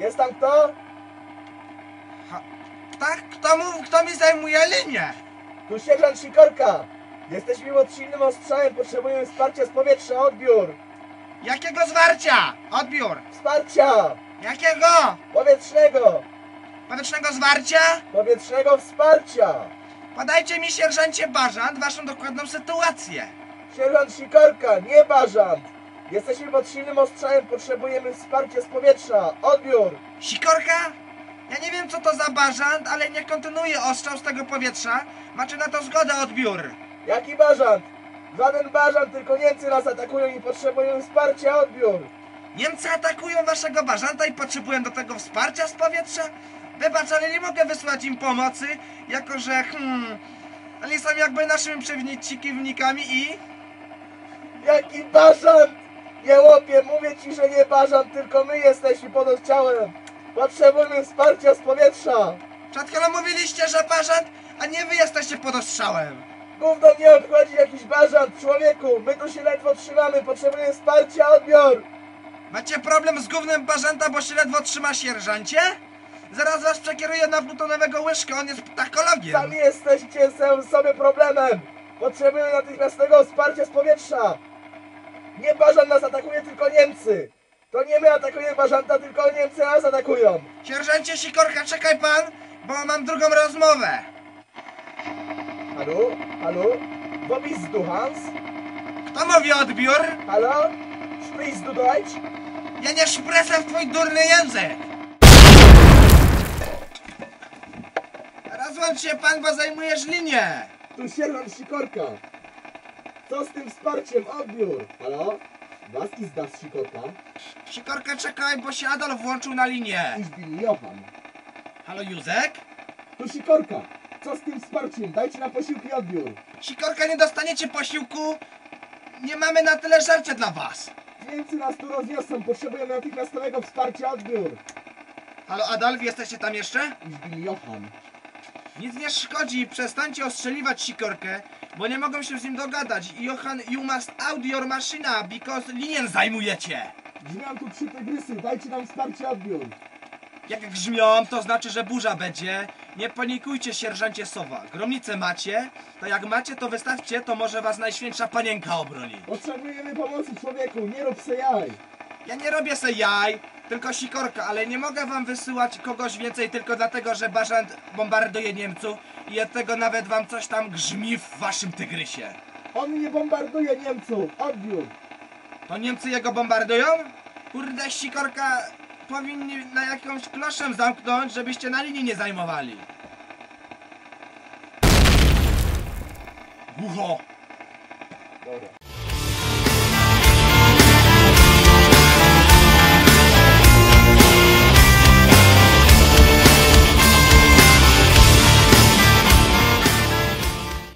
Jest tam kto? Tak, kto, mu, kto mi zajmuje linię? Tu sierżant Sikorka. Jesteśmy pod silnym ostrzałem, potrzebujemy wsparcia z powietrza, odbiór. Jakiego zwarcia? Odbiór. Wsparcia! Jakiego? Powietrznego! Powietrznego zwarcia? Powietrznego wsparcia! Podajcie mi, sierżancie Bażant, waszą dokładną sytuację. Sierżant Sikorka, nie bażant! Jesteśmy pod silnym ostrzałem, potrzebujemy wsparcia z powietrza, odbiór! Sikorka? Ja nie wiem, co to za bażant, ale niech kontynuuje ostrzał z tego powietrza. Macie na to zgodę, odbiór. Jaki bażant? Żaden bażant, tylko Niemcy nas atakują i potrzebujemy wsparcia, odbiór! Niemcy atakują waszego bażanta i potrzebują do tego wsparcia z powietrza? Wybacz, ale nie mogę wysłać im pomocy, jako że, hmm, oni są jakby naszymi przeciwnikami i... Jaki bażant! Jełopie, mówię ci, że nie bażant, tylko my jesteśmy pod oddziałem! Potrzebujemy wsparcia z powietrza! Przed chwilą mówiliście, że bażant, a nie wy jesteście pod ostrzałem. Gówno nie obchodzi jakiś bażant, człowieku! My tu się ledwo trzymamy, potrzebujemy wsparcia, odbiór! Macie problem z głównym bażanta, bo się ledwo trzyma sierżancie? Zaraz was przekieruję na plutonowego łyżkę, on jest ptakologiem. Sami jesteście sam sobie problemem! Potrzebujemy natychmiastowego wsparcia z powietrza! Nie bażant nas atakuje, tylko Niemcy! To nie my atakujemy bażanta, tylko Niemcy nas atakują! Sierżancie Sikorka, czekaj pan, bo mam drugą rozmowę. Halo? Halo? Wo bist du, Hans? Kto mówi odbiór? Halo? Sprichst du Deutsch? Ja nie szpresę w twój durny język. Rozłącz się pan, bo zajmujesz linię. Tu sierżant Sikorka! Co z tym wsparciem? Odbiór! Halo? Was ist das Sikorka? Sikorka, czekaj, bo się Adolf włączył na linię. Bin Johann. Halo, Józek? Tu Sikorka! Co z tym wsparciem? Dajcie nam posiłki odbiór! Sikorka, nie dostaniecie posiłku. Nie mamy na tyle żarcia dla was. Niemcy nas tu rozniosą, potrzebujemy natychmiastowego wsparcia odbiór! Halo, Adolf, jesteście tam jeszcze? Bin Johann. Nic nie szkodzi, przestańcie ostrzeliwać Sikorkę, bo nie mogą się z nim dogadać. Johan, you must out your machina, because linien zajmujecie. Brzmią tu trzy tygrysy, dajcie nam wsparcie odbiór! Jak grzmią, to znaczy, że burza będzie. Nie panikujcie, sierżancie Sowa. Gromnicę macie, to jak macie, to wystawcie, to może was Najświętsza Panienka obroni. Potrzebujemy pomocy człowieku, nie rób se jaj! Ja nie robię se jaj, tylko sikorka, ale nie mogę wam wysyłać kogoś więcej tylko dlatego, że Bażant bombarduje Niemców i od tego nawet wam coś tam grzmi w waszym tygrysie. On nie bombarduje Niemców! Odbiór! To Niemcy jego bombardują? Kurde, sikorka, powinni na jakąś kloszę zamknąć, żebyście na linii nie zajmowali. Głucho! Dobra.